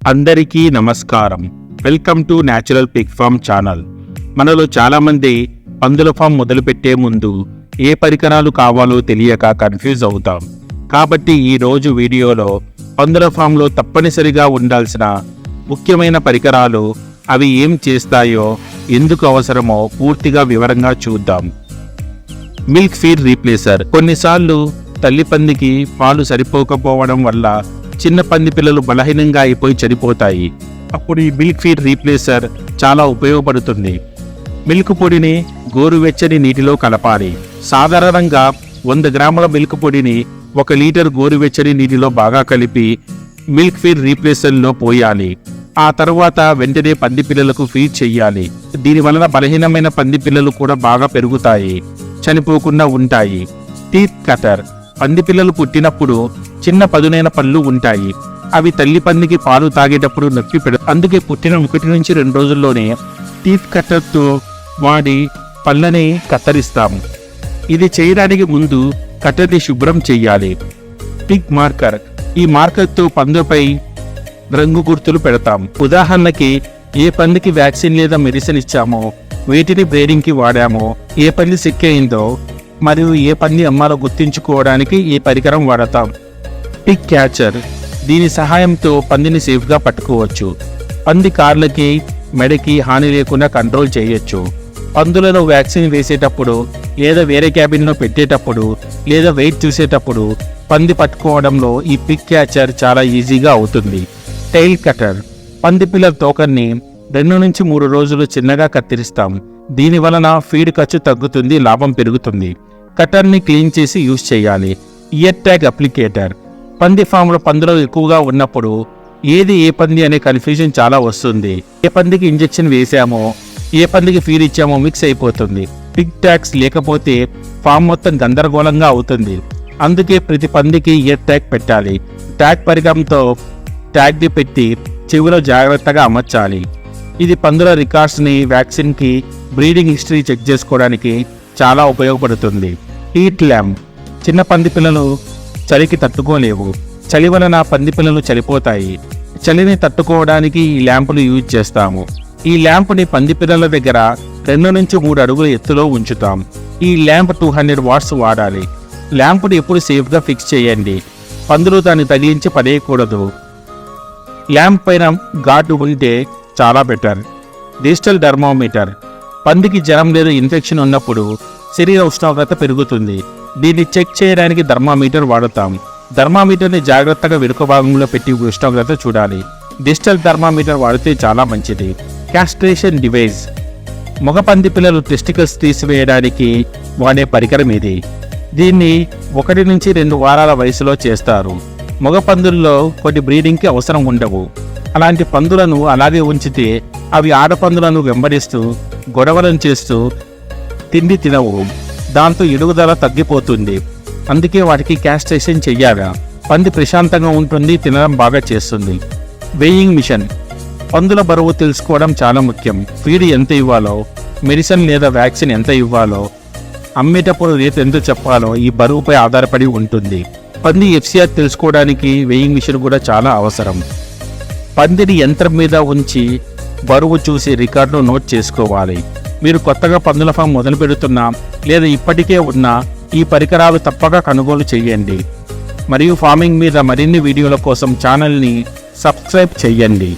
అందరికీ నమస్కారం. Welcome to natural pig farm channel. మనలో చాలామంది పందుల ఫామ్ మొదలుపెట్టే ముందు ఏ పరికరాలు కావాలో తెలియక కన్ఫ్యూజ్ అవుతాం. కాబట్టి ఈ రోజు వీడియోలో పందుల ఫామ్లో తప్పనిసరిగా ఉండాల్సిన ముఖ్యమైన పరికరాలు అవి ఏం చేస్తాయో ఎందుకు అవసరమో పూర్తిగా వివరంగా చూద్దాం. Milk feed replacer. కొన్నిసార్లు తల్లి పందికి పాలు సరిపోకపోవడం వల్ల చిన్న పంది పిల్లలు బలహీనంగా అయిపోయి చనిపోతాయి. అప్పుడు ఈ మిల్క్ ఫీడ్ రీప్లేసర్ చాలా ఉపయోగపడుతుంది. మిల్క్ పొడిని గోరువెచ్చని నీటిలో కలపాలి. సాధారణంగా వంద గ్రాముల మిల్క్ పొడిని ఒక లీటర్ గోరువెచ్చని నీటిలో బాగా కలిపి మిల్క్ ఫీడ్ రీప్లేసర్లో పోయాలి. ఆ తర్వాత వెంటనే పంది పిల్లలకు ఫీడ్ చెయ్యాలి. దీని వలన బలహీనమైన పంది పిల్లలు కూడా బాగా పెరుగుతాయి. చనిపోకుండా ఉంటాయి. టీత్ కటర్ పంది పిల్లలు పుట్టినప్పుడు చిన్న పదునైన పళ్ళు ఉంటాయి. అవి తల్లి పందికి పాలు తాగేటప్పుడు నొప్పి పెడ. అందుకే పుట్టిన ఒకటి నుంచి రెండు రోజుల్లోనే టీత్ కట్టర్తో వాడి పళ్ళని కత్తరిస్తాము. ఇది చేయడానికి ముందు కట్టర్ని శుభ్రం చేయాలి. Pig marker. ఈ మార్కర్తో పందుపై రంగు గుర్తులు పెడతాం. ఉదాహరణకి ఏ పందికి వ్యాక్సిన్ లేదా మెడిసిన్ ఇచ్చామో వేటిని బ్రీడింగ్కి వాడామో ఏ పంది సిక్ అయిందో మరియు ఏ పంది అమ్మాలో గుర్తించుకోవడానికి ఈ పరికరం వాడతాం. పిక్ క్యాచర్ దీని సహాయంతో పందిని సేఫ్గా పట్టుకోవచ్చు. పంది కార్లకి మెడకి హాని లేకుండా కంట్రోల్ చేయొచ్చు. పందులలో వ్యాక్సిన్ వేసేటప్పుడు లేదా వేరే క్యాబిన్లో పెట్టేటప్పుడు లేదా వెయిట్ చూసేటప్పుడు పంది పట్టుకోవడంలో ఈ పిక్ క్యాచర్ చాలా ఈజీగా అవుతుంది. టైల్ కటర్ పంది పిల్లల తోకన్ని రెండు నుంచి మూడు రోజులు చిన్నగా కత్తిరిస్తాం. దీని వలన ఫీడ్ ఖర్చు తగ్గుతుంది లాభం పెరుగుతుంది. కటర్ని క్లీన్ చేసి యూజ్ చేయాలి. ఇయర్ ట్యాగ్ అప్లికేటర్ పంది ఫామ్లో పందులు ఎక్కువగా ఉన్నప్పుడు ఏది ఏ పంది అనే కన్ఫ్యూజన్ చాలా వస్తుంది. ఏ పందికి ఇంజెక్షన్ వేసామో ఏ పందికి ఫీడ్ ఇచ్చామో మిక్స్ అయిపోతుంది. పిగ్ ట్యాక్స్ లేకపోతే ఫామ్ మొత్తం గందరగోళంగా అవుతుంది. అందుకే ప్రతి పందికి ఇయర్ ట్యాగ్ పెట్టాలి. ట్యాగ్ పరికరంతో ట్యాగ్ని పెట్టి చెవిలో జాగ్రత్తగా అమర్చాలి. ఇది పందుల రికార్డ్స్ని వ్యాక్సిన్కి బ్రీడింగ్ హిస్టరీ చెక్ చేసుకోవడానికి చాలా ఉపయోగపడుతుంది. హీట్ ల్యాంప్ చిన్న పంది పిల్లలు చలికి తట్టుకోలేవు. చలి వలన పంది పిల్లలు చనిపోతాయి. చలిని తట్టుకోవడానికి ఈ ల్యాంపులు యూజ్ చేస్తాము. ఈ ల్యాంప్ని పంది పిల్లల దగ్గర రెండు నుంచి మూడు అడుగుల ఎత్తులో ఉంచుతాం. ఈ ల్యాంప్ టూ హండ్రెడ్ వాట్స్ వాడాలి. ల్యాంప్ని ఎప్పుడు సేఫ్గా ఫిక్స్ చేయండి. పందులు దాన్ని తగిలించి పడేయకూడదు. ల్యాంప్ పైన ఘాటు ఉంటే చాలా బెటర్. Digital thermometer. పందికి జ్వరం లేదా ఇన్ఫెక్షన్ ఉన్నప్పుడు శరీర ఉష్ణోగ్రత పెరుగుతుంది. దీన్ని చెక్ చేయడానికి థర్మామీటర్ వాడతాం థర్మామీటర్ని జాగ్రత్తగా వెనుక భాగంలో పెట్టి ఉష్ణోగ్రత చూడాలి. డిజిటల్ థర్మామీటర్ వాడితే చాలా మంచిది. Castration device. మగపంది పిల్లలు టెస్టికల్స్ తీసివేయడానికి వాడే పరికరం ఇది. దీన్ని ఒకటి నుంచి రెండు వారాల వయసులో చేస్తారు. మగ పందుల్లో కొన్ని బ్రీడింగ్కి అవసరం ఉండవు. అలాంటి పందులను అలాగే ఉంచితే అవి ఆడపందులను వెంబడిస్తూ గొడవలను చేస్తూ తిండి తినవు. దాంతో ఎదుగుదల తగ్గిపోతుంది. అందుకే వాటికి క్యాస్ట్రేషన్ చెయ్యాలా? పంది ప్రశాంతంగా ఉంటుంది తినడం బాగా చేస్తుంది. Weighing machine. పందుల బరువు తెలుసుకోవడం చాలా ముఖ్యం. ఫీడ్ ఎంత ఇవ్వాలో మెడిసిన్ లేదా వ్యాక్సిన్ ఎంత ఇవ్వాలో అమ్మేటప్పుడు రేటు ఎంత చెప్పాలో ఈ బరువుపై ఆధారపడి ఉంటుంది. పంది ఎఫ్సిఆర్ తెలుసుకోవడానికి వెయింగ్ మిషన్ కూడా చాలా అవసరం. పందిని యంత్రం మీద ఉంచి బరువు చూసి రికార్డును నోట్ చేసుకోవాలి. మీరు కొత్తగా పందుల ఫామ్ మొదలు పెడుతున్నా లేదా ఇప్పటికే ఉన్న ఈ పరికరాలు తప్పక కొనుగోలు చేయండి. మరియు ఫార్మింగ్ మీద మరిన్ని వీడియోల కోసం ఛానల్ని సబ్స్క్రైబ్ చేయండి.